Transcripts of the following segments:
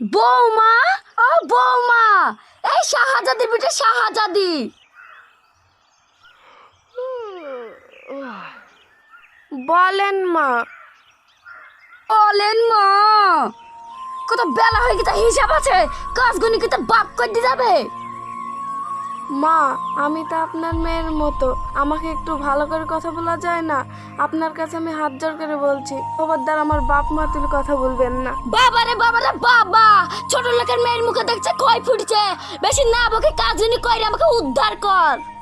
বৌমা? ও বৌমা! এই শাহাজাদি বিটে শাহজাদি! বলেন মা। বলেন মা! কত বেলা হয়ে গেছে হিসাব আছে? কাজগুনি কিন্তু বাপ করে দিয়ে যাবে? মা, আমি তো আপনার মেয়ের মতো। আমাকে একটু ভালো করে কথা বলা যায় না? আপনার কাছে আমি হাত জোর করে বলছি, খবরদার আমার বাপ মা তুলে কথা বলবেন না। বাবা রে বাবা রে বাবা! ছোট লোকের মেয়ের মুখে দেখছে কয় ফুটছে? বেশি না বকে কাজগুনি কইরে আমাকে উদ্ধার কর।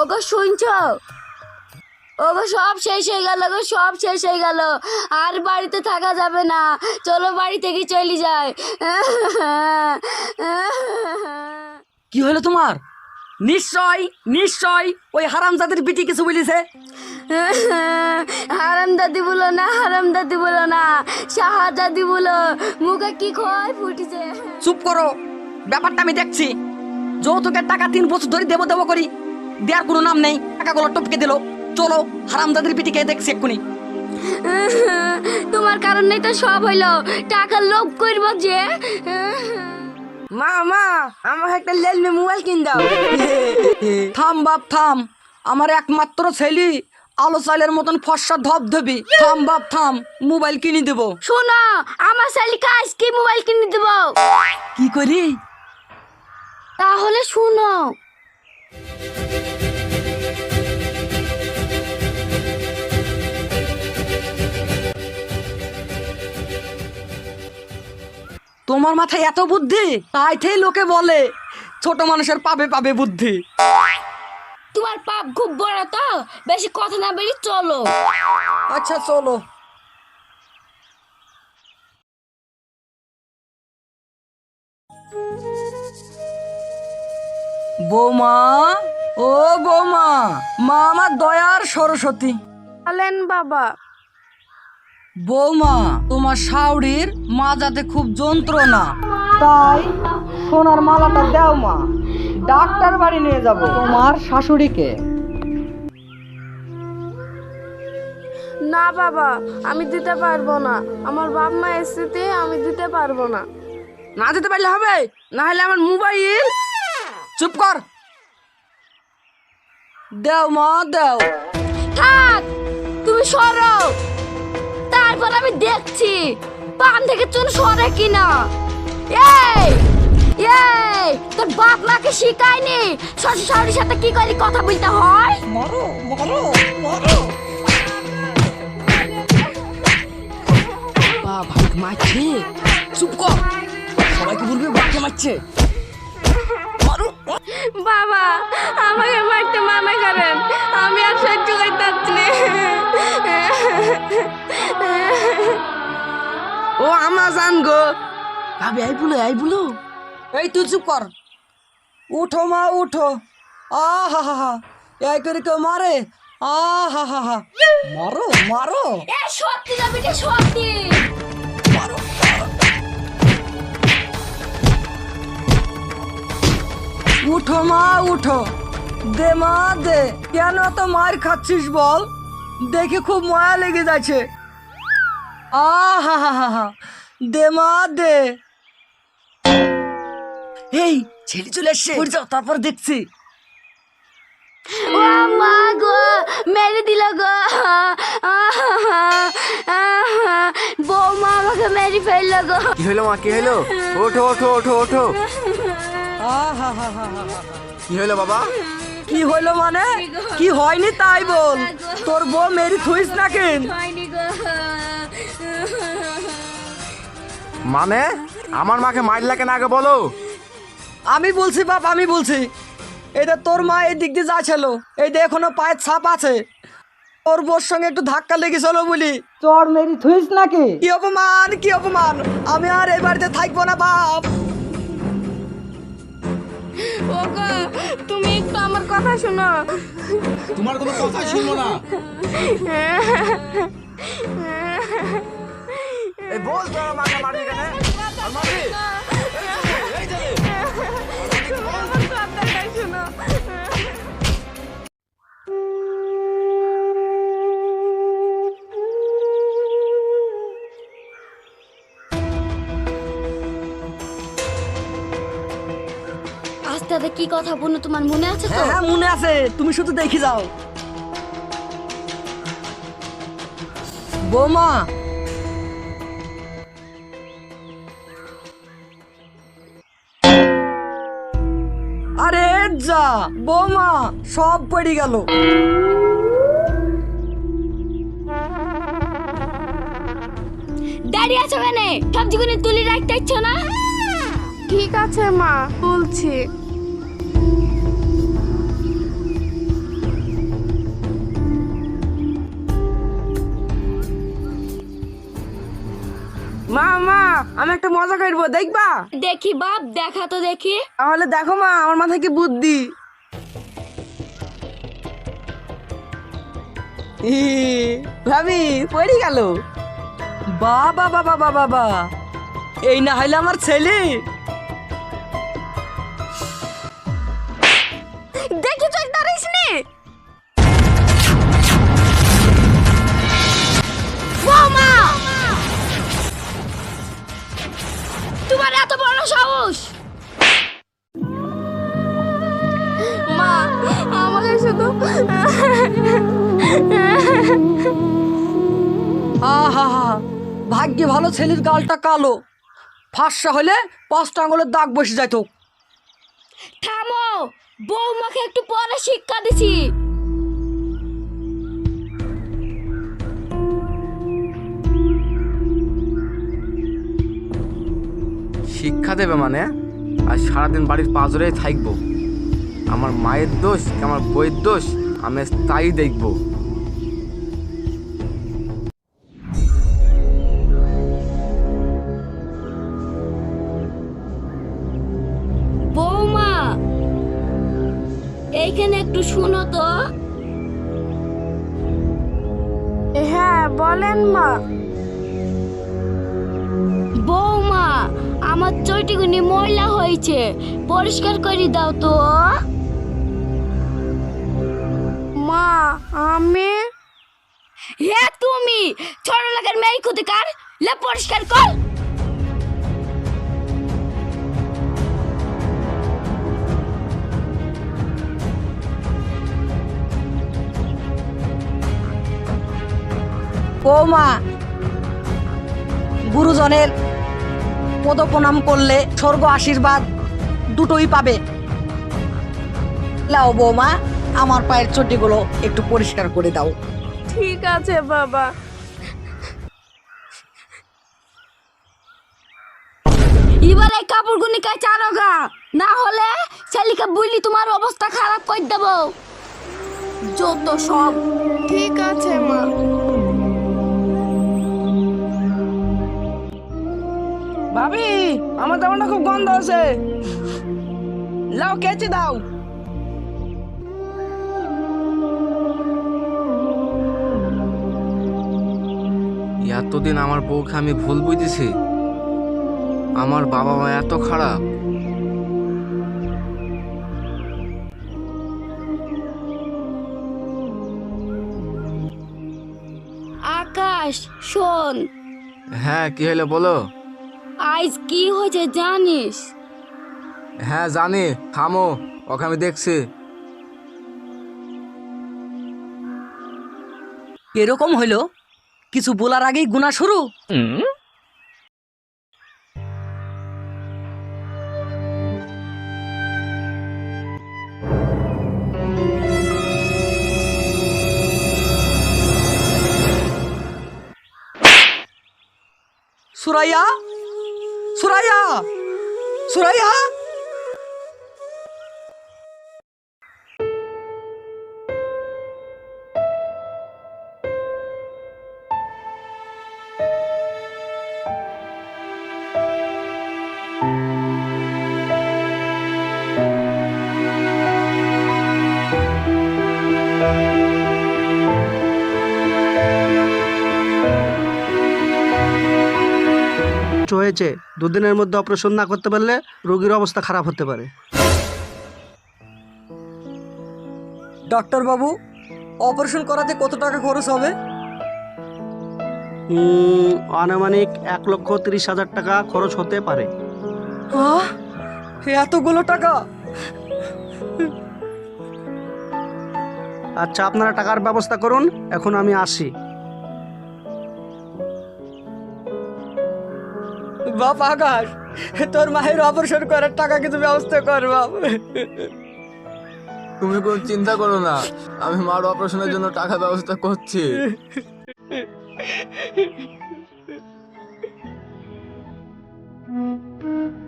ওগো শুনছ? ওগো সব শেষ হয়ে গেল গো সব শেষ হয়ে গেল। আর বাড়িতে থাকা যাবে না। চলো বাড়ি থেকে চলে যায় কি হলো তোমার? নিশ্চয় নিশ্চয় ওই হারামজাদের বিটি কিছু বলিছে? হারাম দাদি বলো না হারাম দাদি বলো না শাহজাদি বলো। মুখে কি খয় ফুটেছে? চুপ করো। ব্যাপারটা আমি দেখছি। যৌতুকের টাকা তিন বছর ধরে দেবো দেবো করি। দেওয়ার কোনো নাম নেই। টাকাগুলো টপকে দিল। চলো হারামজাদের বিটিকে দেখছি এক্ষুনি। তোমার কারণেই তো সব হইল। টাকা লোভ করব যে। মা মা আমাকে একটা লেলমি মোবাইল কিন দাও। থাম বাপ থাম। আমার একমাত্র ছেলে। আলো চালের মতন ফর্সা ধপ ধবি থাম বাপ থাম। মোবাইল কিনে দেবো। শোনো আমার শালিকা আজকে মোবাইল কিনে দেব? কি করি? তাহলে শুনো। তোমার মাথায় এত বুদ্ধি? তাই থেই লোকে বলে ছোট মানুষের পাবে পাবে বুদ্ধি। তোমার পাপ খুব বড় তো বেশি কথা না বলি চলো। আচ্ছা চলো। বৌমা ও বৌমা মা আমার দয়ার সরস্বতী। বলেন বাবা। বৌমা তোমার শাওড়ির মাজাতে খুব যন্ত্রণা। তাই সোনার মালাটা দাও মা ডাক্তার বাড়ি নিয়ে যাব। তোমার শাশুড়িকে? না বাবা আমি দিতে পারব না। আমার বাপ মা এসেতে আমি দিতে পারব না। না দিতে পারলে হবে না হলে আমার মোবাইল। চুপ কর। দাও মা দাও। তারপর আমি দেখছি, পান থেকে চুন সরে কিনা। এই তোর বাপ মাকে শিখায়নি? শ্বশুর শাশুড়ির সাথে কি করে কথা বলতে হয়? মারো মারো মারো। চুপ কর। সবাইকে বলবি বাকে মারছে। মারো বাবা আমাকে মারতে মানা করেন। আমি আর সহ্য করতে পারছি না। ও আমার জান গো। ভাবি আই বলো আই বলো। এই তুই চুপ কর। উঠো মা উঠো। আ হা হা হা। এই করে কেউ মারে? আ হা হা হা। মারো মারো। এ সত্যি না বেটে সত্যি। উঠো মা উঠো। দে মা দে। কেন তো মার খাচ্ছিস বল? দেখে খুব মায়া লেগে যাচ্ছে। আ হা হা হা হা দে মা দে। এই ছেলে চলে এসছে। উঠ যাও তারপর দেখছি। ও মা গো মেরে দিল গো। বৌমা আমাকে মেরে ফেলল গো। কি হলো মা কি হলো? ওঠো ওঠো ওঠো ওঠো। কি হলো বাবা? কি হইল মানে? কি হয়নি তাই বল। তোর বউ মেরি থুইস না কেন? মানে? আমার মাকে মারলা কেন আগে বলো? আমি বলছি বাপ আমি বলছি। এটা তোর মা এই দিক দিয়ে যাচ্ছিল এই যে এখনও পায়ের ছাপ আছে। তোর বোর সঙ্গে একটু ধাক্কা লেগেছিল বলি। তোর মেরি থুইস নাকি কি অপমান কি অপমান? আমি আর এই বাড়িতে থাকব না বাপ। ওগো তুমি একটু আমার কথা শোনো। তোমার কোনো কথা শুনব না। এই বল তো মাকে মারবি কেন? আর মারবি? এই ছেলে, সাথে কি কথা বলল তোমার মনে আছে তো? হ্যাঁ হ্যাঁ মনে আছে। তুমি শুধু দেখি যাও। বৌমা। আরে যা। বৌমা সব পড়ে গেল। দাঁড়িয়ে আছো কেন? সবজিগুলো তুলি রাখতে ইচ্ছো না? ঠিক আছে মা। বলছি। মা মা আমি একটা মজা করব দেখবা? দেখি বাপ দেখা তো দেখি। তাহলে দেখো মা আমার মাথায় কি বুদ্ধি? ই, ভাবি পড়ে গেল। বাবা বাবা বাবা বাবা। এই না হইলে আমার ছেলে। আহা ভাগ্যে ভালো ছেলের গালটা কালো। ফাঁসা হলে পাঁচটা আঙুলের দাগ বসে যেত থামো বৌমাকে একটু পরে শিক্ষা দিছি। শিক্ষা দেবে মানে? আর সারাদিন বাড়ির পাঁজরেই থাকব। আমার মায়ের দোষ আমার বইয়ের দোষ? আমি তাই দেখব। আমার ময়লা হয়েছে। পরিষ্কার করে দাও তো। মা, আমি হে তুমি! ছোট লাগার মেয়ে ক্ষতিকার লে পরিষ্কার কর। বৌমা, গুরুজনের পদ প্রণাম করলে স্বর্গ আশীর্বাদ দুটোই পাবে। লাও বৌমা আমার পায়ের চটিগুলো একটু পরিষ্কার করে দাও। ঠিক আছে বাবা। এবার এই কাপড় গুনি কাই চারোগা না হলে ছেলেকে বুঝলি তোমার অবস্থা খারাপ করে দেবো। যত সব। ঠিক আছে মা। ভাবি আমার জামাটা খুব গন্ধ আছে। লাও কেচে দাও। এতদিন আমার বউকে আমি ভুল বুঝেছি। আমার বাবা মা এত খারাপ। আকাশ শোন। হ্যাঁ কি হলো বলো? আজ কি হয়েছে জানিস? হ্যাঁ জানি। থামো ওকে আমি দেখছি। এরকম হইল? কিছু বলার আগেই গুণা শুরু? সুরাইয়া সুরাইয়া? সুরাইয়া হয়েছে দুদিনের মধ্যে অপারেশন না করতে পারলে রোগীর অবস্থা খারাপ হতে পারে। ডাক্তারবাবু অপারেশন করাতে কত টাকা খরচ হবে? আনুমানিক এক লক্ষ তিরিশ হাজার টাকা খরচ হতে পারে। এতগুলো টাকা? আচ্ছা আপনারা টাকার ব্যবস্থা করুন এখন আমি আসি। বাপ আকাশ তোর মায়ের অপারেশন করার টাকা কিছু ব্যবস্থা কর বাপ। তুমি কোনো চিন্তা করো না আমি মার অপারেশনের জন্য টাকা ব্যবস্থা করছি। কি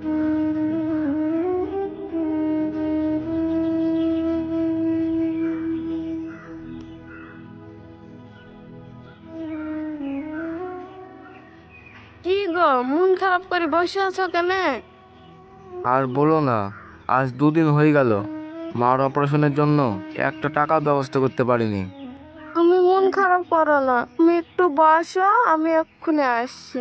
খারাপ করে বসে আছো কেন? আর বলো না আজ দুদিন হয়ে গেল। মার অপারেশনের জন্য একটা টাকা ব্যবস্থা করতে পারিনি। তুমি মন খারাপ করো না। তুমি একটু বসো আমি এক্ষুনি আসছি।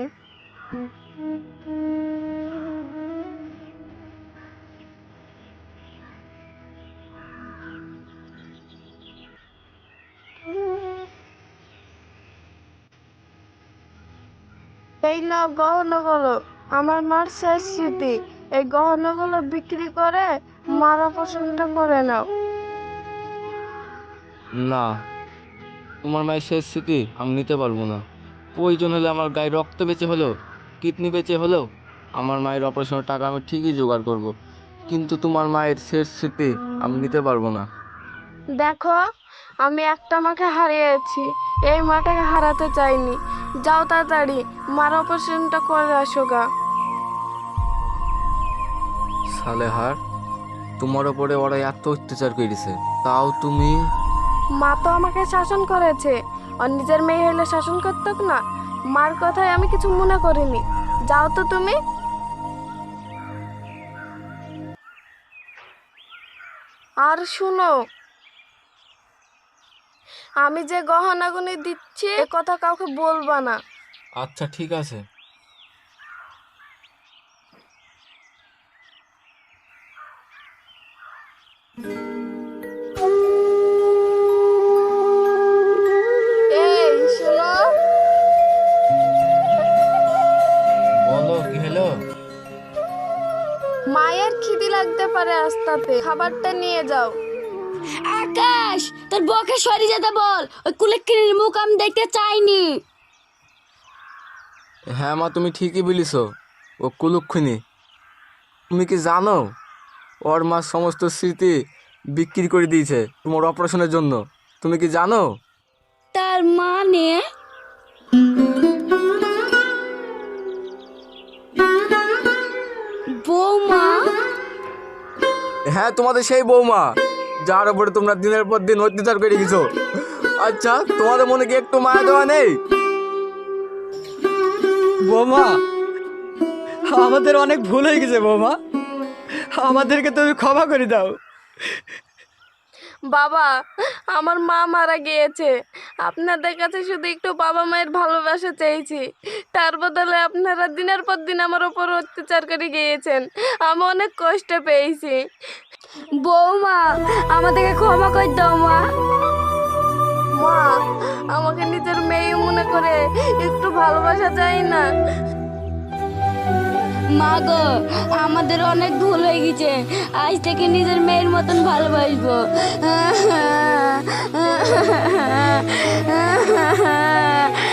এই নাও গহনাগুলো আমার মার শেষ স্মৃতি এই গহনাগুলো বিক্রি করে মারা পছন্দ করে নাও। না তোমার মায়ের শেষ স্মৃতি আমি নিতে পারব না। প্রয়োজন হলে আমার গায়ে রক্ত বেঁচে হলেও কিডনি বেঁচে হলেও আমার মায়ের অপারেশনের টাকা আমি ঠিকই জোগাড় করব। কিন্তু তোমার মায়ের শেষ স্মৃতি আমি নিতে পারব না। দেখো আমি একটা মাকে হারিয়েছি এই মাটাকে হারাতে চাইনি। যাও তাড়াতাড়ি মার অপারেশনটা করে আসো গা। সালেহার তোমার ওপরে ওরা এত অত্যাচার করেছে তাও তুমি? মা তো আমাকে শাসন করেছে আর নিজের মেয়ে হলে শাসন করতো না। মার কথায় আমি কিছু মনে করিনি। যাও তো তুমি। আর শুনো আমি যে গহনাগুনি দিচ্ছি এ কথা কাউকে বলবা না। আচ্ছা ঠিক আছে। এই শোনো। বলো কি হলো? মায়ের খিদি লাগতে পারে আস্তাতে খাবারটা নিয়ে যাও। আকাশ তোর বকে সরি যেতে বল। ওই কুলেক্কির মুখ আমি দেখতে চাইনি। হ্যাঁ মা তুমি ঠিকই বলিস ও কুলুক্ষণি। তুমি কি জানো ওর মা সমস্ত স্মৃতি বিক্রি করে দিয়েছে তোমার অপারেশনের জন্য। তুমি কি জানো? তার মানে? বৌমা? হ্যাঁ তোমাদের সেই বৌমা। যার উপরে তোমরা দিনের পর দিন অত্যাচার করে গেছো। আচ্ছা তোমাদের মনে কি একটু মায়া দেওয়া নেই? বৌমা, আমাদের অনেক ভুল হয়ে গেছে বৌমা। আমাদেরকে তুমি ক্ষমা করে দাও। বাবা, আমার মা মারা গিয়েছে। আপনাদের কাছে শুধু একটু বাবা মায়ের ভালোবাসা চেয়েছি তার বদলে আপনারা দিনের পর দিন আমার ওপর অত্যাচার করে গিয়েছেন। আমি অনেক কষ্ট পেয়েছি। বৌমা, আমাদেরকে ক্ষমা করে দাও, মা। মা, আমাকে নিজের মেয়ে মনে করে একটু ভালোবাসা চাই না। মা গো আমাদের অনেক ভুল হয়ে গেছে। আজ থেকে নিজের মেয়ের মতন ভালোবাসবো।